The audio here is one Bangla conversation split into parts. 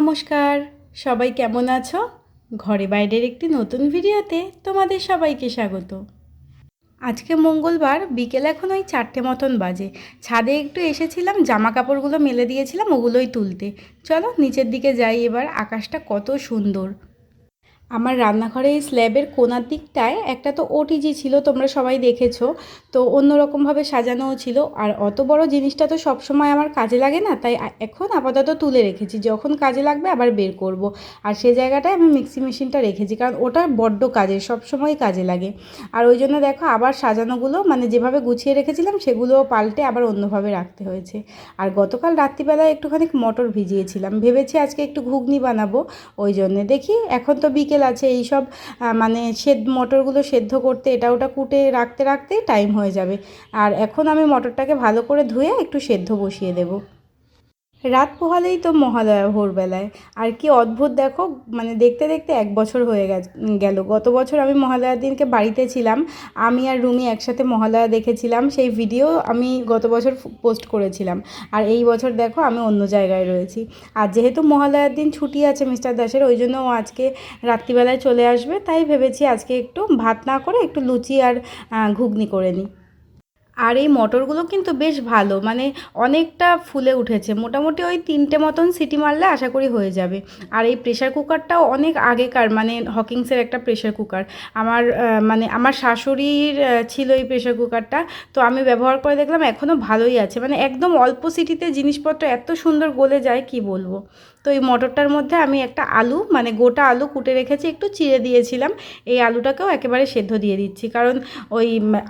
নমস্কার। সবাই কেমন আছো? ঘরে বাইরের একটি নতুন ভিডিওতে তোমাদের সবাইকে স্বাগত। আজকে মঙ্গলবার, বিকেল এখন ওই চারটে মতন বাজে। ছাদে একটু এসেছিলাম জামা কাপড়গুলো মেলে দিয়েছিলাম, ওগুলোই তুলতে। চলো, নিচের দিকে যাই এবার, আকাশটা কত সুন্দর। আমার রান্নাঘরে এই স্ল্যাবের কোনার দিকটায় একটা তো ওটিজি ছিল, তোমরা সবাই দেখেছ। তো অন্যরকমভাবে সাজানোও ছিল। আর অত বড় জিনিসটা তো সবসময় আমার কাজে লাগে না, তাই এখন আপাতত তুলে রেখেছি। যখন কাজে লাগবে আবার বের করব। আর সেই জায়গাটায় আমি মিক্সি মেশিনটা রেখেছি, কারণ ওটা বড্ড কাজে সব সময় কাজে লাগে। আর ওই জন্য দেখো, আবার সাজানোগুলো মানে যেভাবে গুছিয়ে রেখেছিলাম সেগুলো পাল্টে আবার অন্যভাবে রাখতে হয়েছে। আর গতকাল রাত্রিবেলায় একটুখানি মটর ভিজিয়েছিলাম। ভেবেছি আজকে একটু ঘুগনি বানাবো, ওই জন্যে। দেখি, এখন তো বিকেল আছে এই সব মানে সেদ্ধ মটরগুলো সেদ্ধ করতে, এটা ওটা কুটে রাখতে রাখতে টাইম হয়ে যাবে। আর এখন আমি মটরটাকে ভালো করে ধুয়ে একটু সেদ্ধ বসিয়ে দেবো। রাত পোহালেই তো মহালয়া ভোরবেলায়। আর কি অদ্ভুত দেখো মানে দেখতে দেখতে এক বছর হয়ে গেল। গত বছর আমি মহালয়ার দিনকে বাড়িতে ছিলাম। আমি আর রুমি একসাথে মহালয়া দেখেছিলাম। সেই ভিডিও আমি গত বছর পোস্ট করেছিলাম। আর এই বছর দেখো আমি অন্য জায়গায় রয়েছি। আর যেহেতু মহালয়ার দিন ছুটি আছে মিস্টার দাসের, ওই জন্য ও আজকে রাত্রিবেলায় চলে আসবে। তাই ভেবেছি আজকে একটু ভাত না করে একটু লুচি আর ঘুগনি করে নিই। আর এই মটরগুলো কিন্তু বেশ ভালো মানে অনেকটা ফুলে উঠেছে। মোটামুটি ওই তিনটে মতন সিটি মারলে আশা করি হয়ে যাবে। আর এই প্রেশার কুকারটাও অনেক আগেকার মানে হকিংসের একটা প্রেশার কুকার আমার মানে আমার শাশুড়ির ছিল এই প্রেশার কুকারটা তো আমি ব্যবহার করে দেখলাম এখনও ভালোই আছে। মানে একদম অল্প সিটিতে জিনিসপত্র এত সুন্দর গলে যায়, কি বলব? তো এই মটরটার মধ্যে আমি একটা আলু মানে গোটা আলু কুটে রেখেছি, একটু চিড়ে দিয়েছিলাম। এই আলুটাকেও একেবারে সেদ্ধ দিয়ে দিচ্ছি, কারণ ওই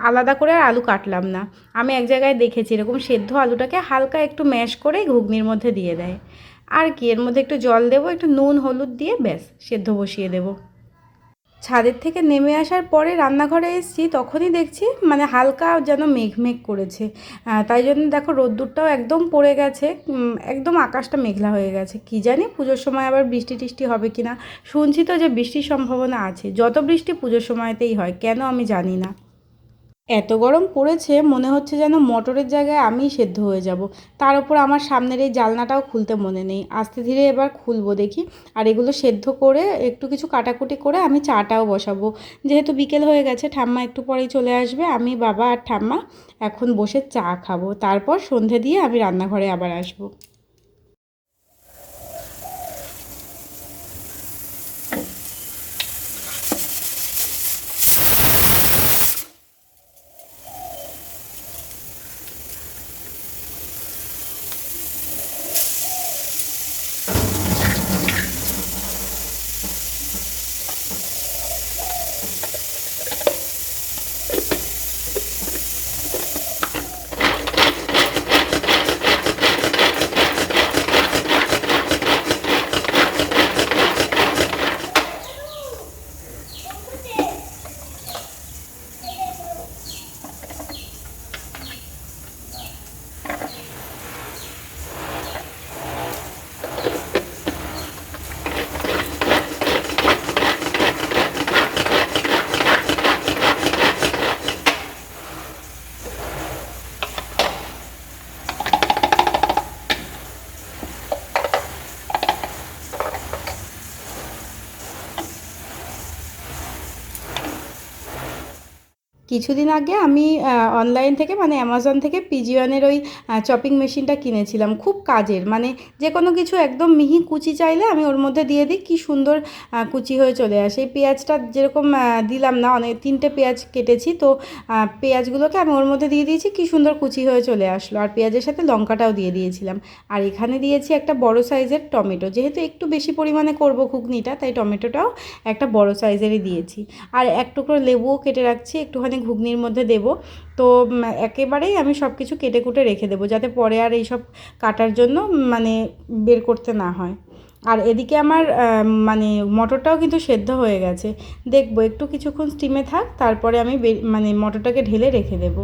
আলাদা করে আর আলু কাটলাম না। আমি এক জায়গায় দেখেছি এরকম সেদ্ধ আলুটাকে হালকা একটু ম্যাশ করে ঘুগনির মধ্যে দিয়ে দেয়। আর কি, এর মধ্যে একটু জল দেবো, একটু নুন, হলুদ দিয়ে ব্যাস, সেদ্ধ বসিয়ে দেবো। ছাদের থেকে নেমে আসার পরে রান্নাঘরে এসেছি, তখনই দেখছি মানে হালকা যেন মেঘমেঘ মেঘ করেছে তাই জন্য দেখো রোদ্দুরটাও একদম পড়ে গেছে একদম আকাশটা মেঘলা হয়ে গেছে। কি জানি পুজোর সময় আবার বৃষ্টি টিষ্টি হবে কি না শুনছি তো যে বৃষ্টির সম্ভাবনা আছে, যত বৃষ্টি পুজোর সময়তেই হয়, কেন আমি জানি না। এত গরম পড়েছে, মনে হচ্ছে যেন মোটরের জায়গায় আমি সেদ্ধ হয়ে যাব। তার উপর আমার সামনের এই জালনাটাও খুলতে মনে নেই। আস্তে ধীরে এবার খুলবো দেখি। আর এগুলো সেদ্ধ করে একটু কিছু কাটাকুটি করে আমি চাটাও বসাবো। যেহেতু বিকেল হয়ে গেছে, ঠাম্মা একটু পরেই চলে আসবে। আমি, বাবা আর ঠাম্মা এখন বসে চা খাব। তারপর সন্ধে দিয়ে আমি রান্নাঘরে আবার আসব। কিছুদিন আগে আমি অনলাইন থেকে মানে অ্যামাজন থেকে পিজিওয়ানের ওই চপিং মেশিনটা কিনেছিলাম। খুব কাজের। মানে যে কোনো কিছু একদম মিহি কুচি চাইলে আমি ওর মধ্যে দিয়ে দিই, কি সুন্দর কুচি হয়ে চলে আসে। এই পেঁয়াজটা যেরকম দিলাম না, অনেক, তিনটে পেঁয়াজ কেটেছি, তো পেঁয়াজগুলোকে আমি ওর মধ্যে দিয়ে দিয়েছি, কি সুন্দর কুচি হয়ে চলে আসলো। আর পেঁয়াজের সাথে লঙ্কাটাও দিয়ে দিয়েছিলাম। আর এখানে দিয়েছি একটা বড় সাইজের টমেটো। যেহেতু একটু বেশি পরিমাণে করব ঘুগনিটা, তাই টমেটোটাও একটা বড় সাইজেরই দিয়েছি। আর এক টুকরো লেবুও কেটে রাখছি, একটুখানি ঘুগনির মধ্যে দেব। তো একেবারেই আমি সব কিছু কেটে কুটে রেখে দেবো যাতে পরে আর এইসব কাটার জন্য মানে বের করতে না হয়। আর এদিকে আমার মানে মটরটাও কিন্তু সেদ্ধ হয়ে গেছে। দেখব, একটু কিছুক্ষণ স্টিমে থাক, তারপরে আমি মানে মটরটাকে ঢেলে রেখে দেবো।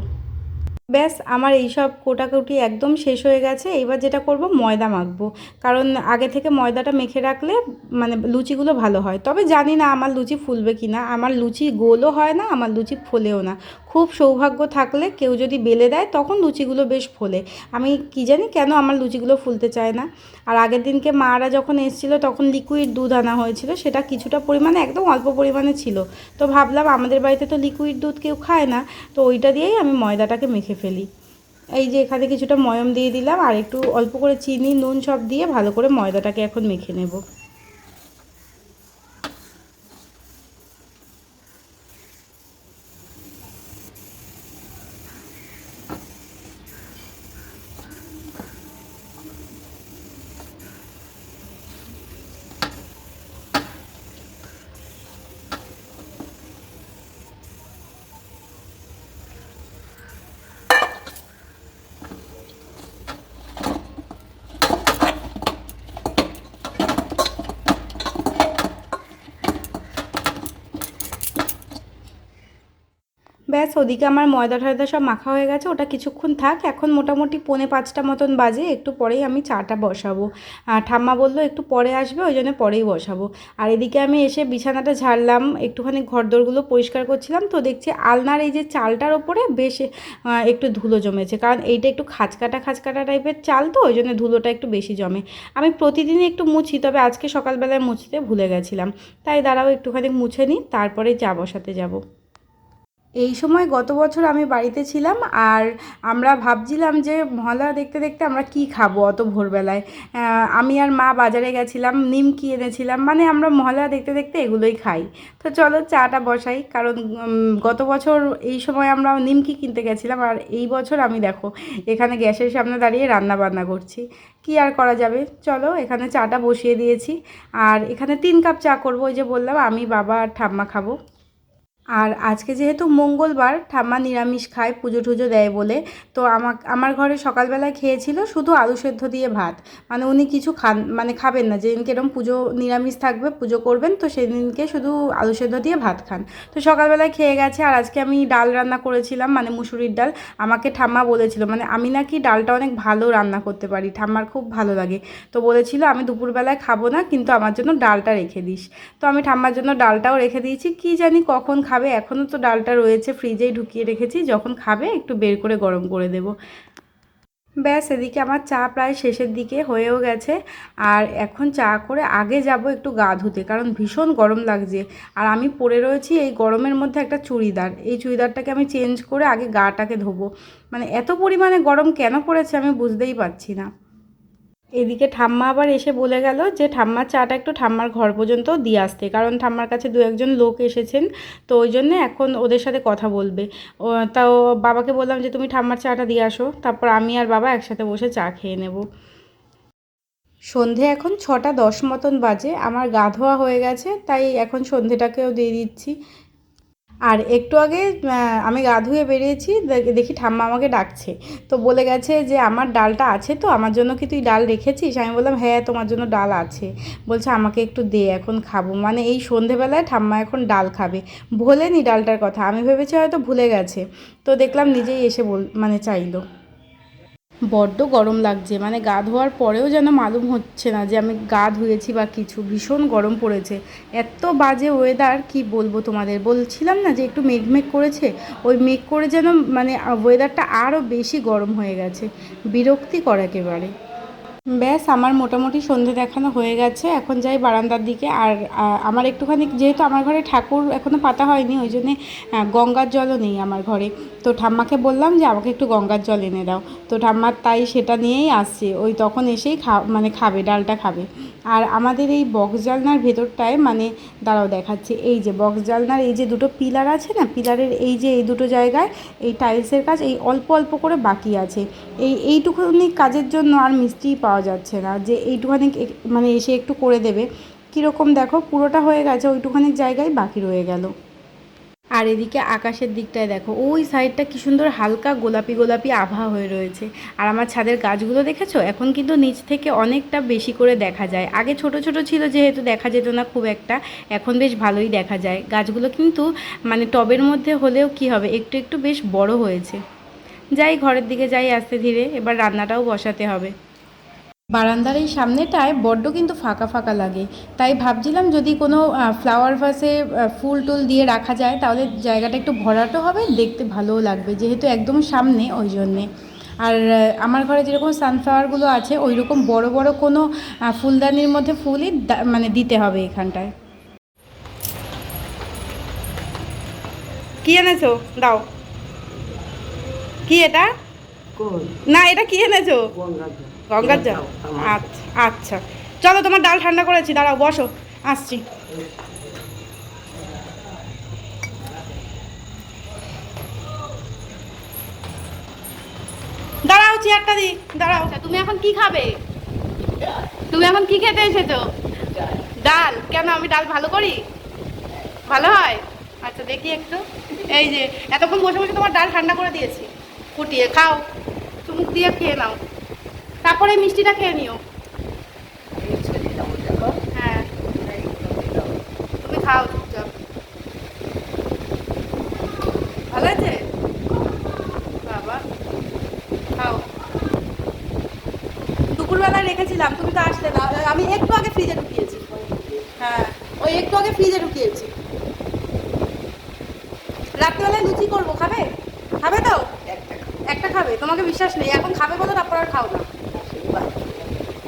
ব্যাস, আমার এই সব কোটাকুটি একদম শেষ হয়ে গেছে। এবার যেটা করব, ময়দা মাখবো। কারণ আগে থেকে ময়দাটা মেখে রাখলে মানে লুচিগুলো ভালো হয়। তবে জানি না আমার লুচি ফুলবে কি না আমার লুচি গোলও হয় না, আমার লুচি ফোলেও না। খুব সৌভাগ্য থাকলে কেউ যদি বেলে দেয়, তখন লুচিগুলো বেশ ফোলে। আমি কি জানি কেন আমার লুচিগুলো ফুলতে চায় না। আর আগের দিনকে মারা যখন এসেছিল, তখন লিকুইড দুধ আনা হয়েছিল। সেটা কিছুটা পরিমাণে, একদম অল্প পরিমাণে ছিল। তো ভাবলাম আমাদের বাড়িতে তো লিকুইড দুধ কেউ খায় না, তো ওইটা দিয়েই আমি ময়দাটাকে মেখে ফেলি। এই যে এখানে কিছুটা ময়ম দিয়ে দিলাম, আর একটু অল্প করে চিনি, নুন সব দিয়ে ভালো করে ময়দাটাকে এখন মেখে নেব। ব্যাস ওদিকে আমার ময়দা টয়দা সব মাখা হয়ে গেছে, ওটা কিছুক্ষণ থাক। এখন মোটামুটি পৌনে পাঁচটা মতন বাজে, একটু পরেই আমি চাটা বসাবো। ঠাম্মা বলল একটু পরে আসবে, ওই জন্য পরেই বসাবো। আর এদিকে আমি এসে বিছানাটা ঝাড়লাম, একটুখানি ঘরদোরগুলো পরিষ্কার করছিলাম, তো দেখছি আলনার এই যে চালটার ওপরে বেশ একটু ধুলো জমেছে। কারণ এইটা একটু খাঁচকাটা খাঁচকাটা টাইপের চাল তো, ওই জন্য ধুলোটা একটু বেশি জমে। আমি প্রতিদিনই একটু মুছি, তবে আজকে সকালবেলায় মুছতে ভুলে গেছিলাম। তাই দাঁড়াও একটুখানি মুছে নিই তারপরে চা বসাতে যাব। এই সময় গত বছর আমি বাড়িতে ছিলাম আর আমরা ভাবছিলাম যে মহলা দেখতে দেখতে আমরা কি খাব অত ভোরবেলায়। আমি আর মা বাজারে গেছিলাম, নিমকি এনেছিলাম মানে আমরা মহলা দেখতে দেখতে এগুলোই খাই। তো চলো চাটা বসাই, কারণ গত বছর এই সময় আমরা নিমকি কিনতে গেছিলাম আর এই বছর আমি দেখো এখানে গ্যাসের সামনে দাঁড়িয়ে রান্না বান্না করছি। কি আর করা যাবে? চলো এখানে চাটা বসিয়ে দিয়েছি। আর এখানে তিন কাপ চা করব, ওই যে বললাম, আমি বাবা আর ঠাম্মা খাব। আর আজকে যেহেতু মঙ্গলবার, ঠাম্মা নিরামিষ খায়, পুজো টুজো দেয় বলে, তো আমার আমার ঘরে সকালবেলায় খেয়েছিল শুধু আলু সেদ্ধ দিয়ে ভাত। মানে উনি কিছু খান মানে খাবেন না। যেদিনকে এরকম পুজো নিরামিষ থাকবে, পুজো করবেন, তো সেদিনকে শুধু আলু সেদ্ধ দিয়ে ভাত খান। তো সকালবেলায় খেয়ে গেছে আর আজকে আমি ডাল রান্না করেছিলাম মানে মুসুরির ডাল। আমাকে ঠাম্মা বলেছিল মানে আমি নাকি ডালটা অনেক ভালো রান্না করতে পারি, ঠাম্মার খুব ভালো লাগে। তো বলেছিল, আমি দুপুরবেলায় খাব না, কিন্তু আমার জন্য ডালটা রেখে দিস। তো আমি ঠাম্মার জন্য ডালটাও রেখে দিয়েছি, কি জানি কখন খাবে এখনও তো ডালটা রয়েছে ফ্রিজেই ঢুকিয়ে রেখেছি, যখন খাবে একটু বের করে গরম করে দেবো। ব্যাস, এদিকে আমার চা প্রায় শেষের দিকে হয়েও গেছে, আর এখন চা করে আগে যাব একটু গা ধুতে, কারণ ভীষণ গরম লাগছে। আর আমি পরে রয়েছি এই গরমের মধ্যে একটা চুড়িদার, এই চুড়িদারটাকে আমি চেঞ্জ করে আগে গাটাকে ধোবো। মানে এত পরিমাণে গরম কেন পড়েছে আমি বুঝতেই পারছি না। এদিকে ঠাম্মা আবার এসে বলে গেল যে ঠাম্মার চাটা একটু ঠাম্মার ঘর পর্যন্ত দিয়ে আসতে। কারণ ঠাম্মার কাছে দু একজন লোক এসেছেন, তো ওই জন্যে এখন ওদের সাথে কথা বলবে। তাও বাবাকে বললাম যে, তুমি ঠাম্মার চাটা দিয়ে আসো, তারপর আমি আর বাবা একসাথে বসে চা খেয়ে নেব। সন্ধে এখন ছটা দশ মতন বাজে, আমার গা ধোয়া হয়ে গেছে, তাই এখন সন্ধেটাকেও দিয়ে দিচ্ছি। আর একটু আগে আমি গা ধুয়ে বেরিয়েছি দেখি ঠাম্মা আমাকে ডাকছে। তো বলে গেছে যে, আমার ডালটা আছে তো, আমার জন্য কি তুই ডাল রেখেছিস? আমি বললাম হ্যাঁ তোমার জন্য ডাল আছে। বলছে, আমাকে একটু দে, এখন খাব। মানে এই সন্ধেবেলায় ঠাম্মা এখন ডাল খাবে। ভোলেনি ডালটার কথা, আমি ভেবেছি হয়তো ভুলে গেছে। তো দেখলাম নিজেই এসে বল মানে চাইলো। বড্ড গরম লাগছে মানে গা ধোয়ার পরেও যেন মালুম হচ্ছে না যে আমি গা ধুয়েছি বা কিছু, ভীষণ গরম পড়েছে। এত বাজে ওয়েদার কি বলব তোমাদের? বলছিলাম না যে একটু মেঘ মেঘ করেছে, ওই মেঘ করে যেন মানে ওয়েদারটা আরও বেশি গরম হয়ে গেছে। বিরক্তিকর একেবারে। ব্যাস, আমার মোটামুটি সন্ধে দেখানো হয়ে গেছে। এখন যাই বারান্দার দিকে। আর আমার একটুখানি, যেহেতু আমার ঘরে ঠাকুর এখনও পাতা হয়নি, ওই জন্যে গঙ্গার জলও নেই আমার ঘরে। তো ঠাম্মাকে বললাম যে, আমাকে একটু গঙ্গার জল এনে দাও। তো ঠাম্মার তাই সেটা নিয়েই আসছে। ওই তখন এসেই খা মানে খাবে, ডালটা খাবে। আর আমাদের এই বক্স জালনার ভেতরটায় মানে দাঁড়াও দেখাচ্ছে। এই যে বক্স জালনার এই যে দুটো পিলার আছে না, পিলারের এই যে এই দুটো জায়গায়, এই টাইলসের কাজ এই অল্প অল্প করে বাকি আছে। এই, এইটুকুনি কাজের জন্য আর মিস্ত্রি পাওয়া যাচ্ছে না। যে এইটুখানি মানে এসে একটু করে দেবে। কীরকম দেখো, পুরোটা হয়ে গেছে ওইটুখানি জায়গায় বাকি রয়ে গেল। আর এদিকে আকাশের দিকটায় দেখো, ওই সাইডটা কি সুন্দর হালকা গোলাপি গোলাপি আভা হয়ে রয়েছে। আর আমার ছাদের গাছগুলো দেখেছ? এখন কিন্তু নিচ থেকে অনেকটা বেশি করে দেখা যায়। আগে ছোট ছোট ছিল, যেহেতু দেখা যেত না খুব একটা, এখন বেশ ভালোই দেখা যায়। গাছগুলো কিন্তু মানে টবের মধ্যে হলেও কি হবে, একটু একটু বেশ বড় হয়েছে। যাই ঘরের দিকে যাই আস্তে ধীরে, এবার রান্নাটাও বসাতে হবে। বারান্দার এই সামনেটায় বড্ড কিন্তু ফাঁকা ফাঁকা লাগে। তাই ভাবছিলাম যদি কোনো ফ্লাওয়ার ভাসে ফুল টুল দিয়ে রাখা যায় তাহলে জায়গাটা একটু ভরাটো হবে দেখতে ভালোও লাগবে যেহেতু একদম সামনে ওই জন্যে। আর আমার ঘরে যেরকম সানফ্লাওয়ারগুলো আছে ওই রকম বড় বড় কোনো ফুলদানির মধ্যে ফুলই মানে দিতে হবে এখানটায়। কি এনেছো? দাও। কি এটা? না এটা কি এনেছো? গঙ্গার জল? আচ্ছা আচ্ছা। চলো তোমার ডাল ঠান্ডা করেছি দাঁড়াও বসো আসছি। দাঁড়াও চেয়ারটা দি দাঁড়াও। আচ্ছা তুমি এখন কি খাবে? তুমি এখন কি খেতে এসেছ? ডাল কেন আমি ডাল ভালো করি? ভালো হয়? আচ্ছা দেখি একটু। এই যে এতক্ষণ বসে বসে তোমার ডাল ঠান্ডা করে দিয়েছি। ফুটিয়ে খাও চুমুক দিয়ে খেয়ে নাও। তারপরে মিষ্টিটা খেয়ে নিও। হ্যাঁ। তুমি খাও চুপচাপ। ভালো আছে? বাবা, খাও। দুপুরবেলায় রেখেছিলাম, তুমি তো আসলে না। আমি একটু আগে ফ্রিজে ঢুকিয়েছি। হ্যাঁ ওই একটু আগে ফ্রিজে ঢুকিয়েছি। রাত্রিবেলায় লুচি করব, খাবে? খাবে তো? একটা খাবে। তোমাকে বিশ্বাস নেই, এখন খাবে বলো তারপর আর খাও না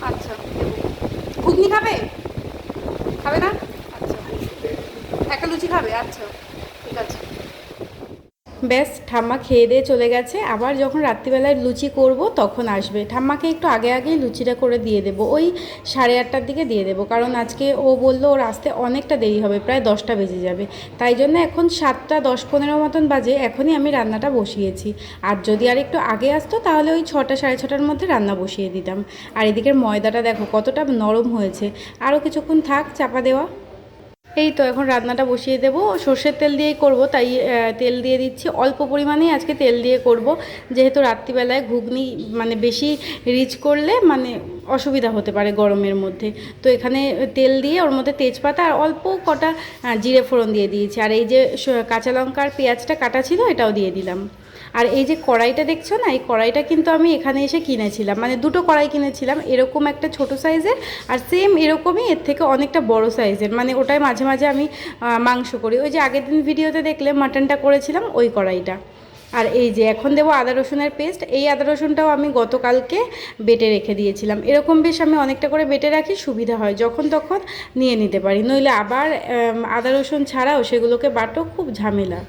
আচ্ছা দেবো। ঘুগনি খাবে? খাবে না? আচ্ছা। একটা লুচি খাবে? আচ্ছা। ঠিক আছে। ব্যাস, ঠাম্মা খেয়ে দিয়ে চলে গেছে। আবার যখন রাত্রিবেলায় লুচি করব, তখন আসবে। ঠাম্মাকে একটু আগে আগেই লুচিটা করে দিয়ে দেবো। ওই সাড়ে আটটার দিকে দিয়ে দেবো। কারণ আজকে ও বলল, ওর আসতে অনেকটা দেরি হবে, প্রায় দশটা বেজে যাবে। তাই জন্য এখন সাতটা দশ পনেরো মতন বাজে। এখনই আমি রান্নাটা বসিয়েছি। আর যদি আর একটু আগে আসতো, তাহলে ওই ছটা সাড়ে ছটার মধ্যে রান্না বসিয়ে দিতাম। আর এদিকের ময়দাটা দেখো, কতটা নরম হয়েছে। আরও কিছুক্ষণ থাক, চাপা দেওয়া। এই তো এখন রান্নাটা বসিয়ে দেবো। সর্ষের তেল দিয়েই করব, তাই তেল দিয়ে দিচ্ছি। অল্প পরিমাণেই আজকে তেল দিয়ে করব। যেহেতু রাত্রিবেলায় ঘুগনি মানে বেশি রিচ করলে মানে অসুবিধা হতে পারে গরমের মধ্যে। তো এখানে তেল দিয়ে ওর মধ্যে তেজপাতা আর অল্প কটা জিরে ফোড়ন দিয়ে দিয়েছি। আর এই যে কাঁচা লঙ্কা আর পেঁয়াজটা কাটা ছিল, এটাও দিয়ে দিলাম। আর এই যে কড়াইটা দেখছ না, এই কড়াইটা কিন্তু আমি এখানে এসে কিনেছিলাম। মানে দুটো কড়াই কিনেছিলাম, এরকম একটা ছোট সাইজের আর সেম এরকমই এর থেকে অনেকটা বড় সাইজের। মানে ওটাই মাঝে মাঝে আমি মাংস করি। ওই যে আগের দিন ভিডিওতে দেখলে মাটনটা করেছিলাম, ওই কড়াইটা। আর এই যে এখন দেবো আদা রসুনের পেস্ট। এই আদা রসুনটাও আমি গতকালকে বেটে রেখে দিয়েছিলাম। এরকম বেশ আমি অনেকটা করে বেটে রাখি, সুবিধা হয়। যখন তখন নিয়ে নিতে পারি। নইলে আবার আদা রসুন ছাড়াও সেগুলোকে বাটো, খুব ঝামেলা।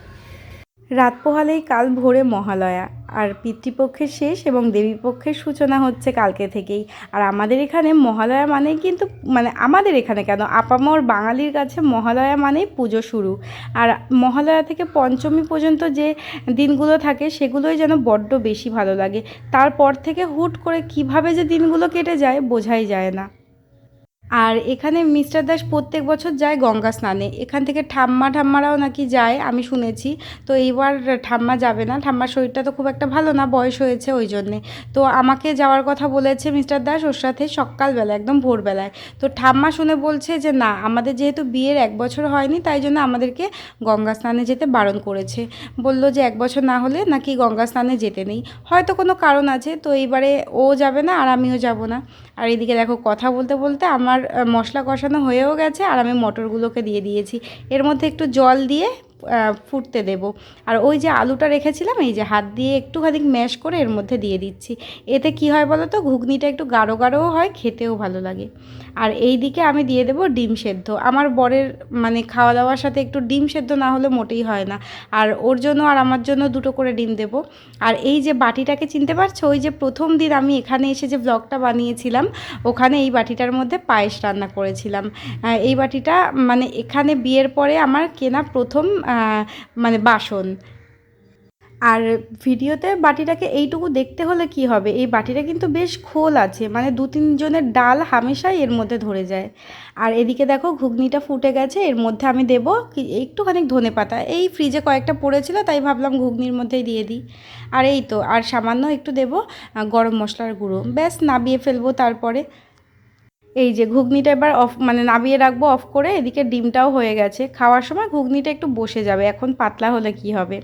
রাত পোহালেই কাল ভোরে মহালয়া। আর পিতৃপক্ষের শেষ এবং দেবীপক্ষের সূচনা হচ্ছে কালকে থেকেই। আর আমাদের এখানে মহালয়া মানেই কিন্তু মানে আমাদের এখানে কেন? আপামর বাঙালির কাছে মহালয়া মানেই পুজো শুরু। আর মহালয়া থেকে পঞ্চমী পর্যন্ত যে দিনগুলো থাকে, সেগুলোই যেন বড্ড বেশি ভালো লাগে। তারপর থেকে হুট করে কীভাবে যে দিনগুলো কেটে যায়, বোঝাই যায় না। আর এখানে মিস্টার দাস প্রত্যেক বছর যায় গঙ্গা স্নানে। এখান থেকে ঠাম্মা ঠাম্মারাও নাকি যায়, আমি শুনেছি। তো এইবার ঠাম্মা যাবে না। ঠাম্মার শরীরটা তো খুব একটা ভালো না, বয়স হয়েছে ওই জন্যে। তো আমাকে যাওয়ার কথা বলেছে মিস্টার দাস ওর সাথে সকালবেলা একদম ভোরবেলায়। তো ঠাম্মা শুনে বলছে যে, না, আমাদের যেহেতু বিয়ের এক বছর হয়নি, তাই জন্য আমাদেরকে গঙ্গা স্নানে যেতে বারণ করেছে। বলল যে, এক বছর না হলে নাকি গঙ্গা স্নানে যেতে নেই। হয়তো কোনো কারণ আছে, তো এইবারে ও যাবে না আর আমিও যাব না। আর এদিকে দেখো, কথা বলতে বলতে আমার আহ, মশলা কষানো হয়েও গেছে আর আমি মটরগুলোকে দিয়ে দিয়েছি। এর মধ্যে একটু জল দিয়ে ফুটতে দেব। আর ওই যে আলুটা রেখেছিলাম এই যে হাত দিয়ে একটুখানি ম্যাশ করে এর মধ্যে দিয়ে দিচ্ছি। এতে কি হয় বলো তো ঘুগনিটা একটু গাঢ় গাঢ়ও হয় খেতেও ভালো লাগে। আর এই দিকে আমি দিয়ে দেবো ডিম সেদ্ধ। আমার বরের মানে খাওয়া দাওয়ার সাথে একটু ডিম সেদ্ধ না হলে মোটেই হয় না। আর ওর জন্য আর আমার জন্য দুটো করে ডিম দেব। আর এই যে বাটিটাকে চিনতে পারছ? ওই যে প্রথম দিন আমি এখানে এসে যে ব্লগটা বানিয়েছিলাম, ওখানে এই বাটিটার মধ্যে পায়েস রান্না করেছিলাম। এই বাটিটা মানে এখানে বিয়ের পরে আমার কেনা প্রথম মানে বাসন। আর ভিডিওতে বাটিটাকে এইটুকু দেখতে হলে কি হবে? এই বাটিটা কিন্তু বেশ খোল আছে মানে দু তিনজনের ডাল হামেশাই এর মধ্যে ধরে যায়। আর এদিকে দেখো ঘুগনিটা ফুটে গেছে, এর মধ্যে আমি দেব একটুখানি ধনে পাতা। এই ফ্রিজে কয়েকটা পড়েছিল, তাই ভাবলাম ঘুগনির মধ্যেই দিয়ে দিই। আর এই তো, আর সামান্য একটু দেব গরম মশলার গুঁড়ো। ব্যাস, নাবিয়ে ফেলব তারপরে। এই যে ঘুগনিটা এবার অফ মানে নাবিয়ে রাখব অফ করে, এদিকে ডিমটাও হয়ে গেছে। খাওয়ার সময় ঘুগনিটা একটু বসে যাবে, এখন পাতলা হলে কি হবে?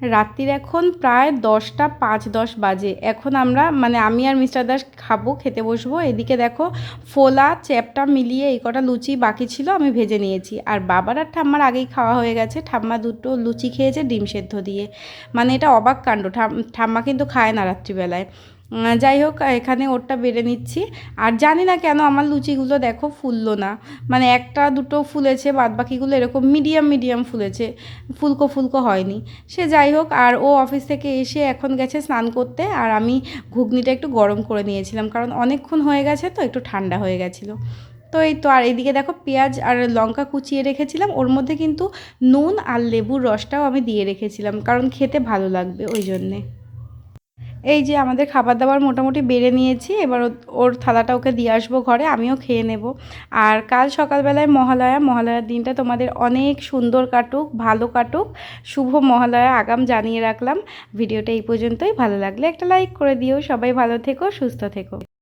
রাত্রির এখন প্রায় দশটা পাঁচ দশ বাজে। এখন আমরা মানে আমি আর মিস্টার দাস খাব, খেতে বসবো। এদিকে দেখো ফোলা, চ্যাপটা মিলিয়ে এই কটা লুচি বাকি ছিল, আমি ভেজে নিয়েছি। আর বাবার আর ঠাম্মার আগেই খাওয়া হয়ে গেছে। ঠাম্মা দুটো লুচি খেয়েছে ডিম সেদ্ধ দিয়ে। মানে এটা অবাক কাণ্ড। ঠাম- ঠাম্মা কিন্তু খায় না রাত্রিবেলায়। যাই হোক এখানে ওরটা বেড়ে নিচ্ছি। আর জানি না কেন আমার লুচিগুলো দেখো ফুললো না। মানে একটা দুটো ফুলেছে বাদ বাকিগুলো এরকম মিডিয়াম মিডিয়াম ফুলেছে। ফুলকো ফুলকো হয়নি। সে যাই হোক, আর ও অফিস থেকে এসে এখন গেছে স্নান করতে, আর আমি ঘুগনিটা একটু গরম করে নিয়েছিলাম। কারণ অনেকক্ষণ হয়ে গেছে তো, একটু ঠান্ডা হয়ে গেছিল। তো এই তো, আর এদিকে দেখো পেঁয়াজ আর লঙ্কা কুচিয়ে রেখেছিলাম। ওর মধ্যে কিন্তু নুন আর লেবুর রসটাও আমি দিয়ে রেখেছিলাম, কারণ খেতে ভালো লাগবে ওই জন্যে। এই যে আমাদের খাবার দাবার মোটামুটি বেড়ে নিয়েছি, এবার ওর থালাটা ওকে দিয়ে আসব ঘরে, আমিও খেয়ে নেব। আর কাল সকালবেলায় মহালয়া, মহালয়ার দিনটা তোমাদের অনেক সুন্দর কাটুক, ভালো কাটুক। শুভ মহালয়া আগাম জানিয়ে রাখলাম। ভিডিওটা এই পর্যন্তই, ভালো লাগলে একটা লাইক করে দিও। সবাই ভালো থেকো, সুস্থ থেকো।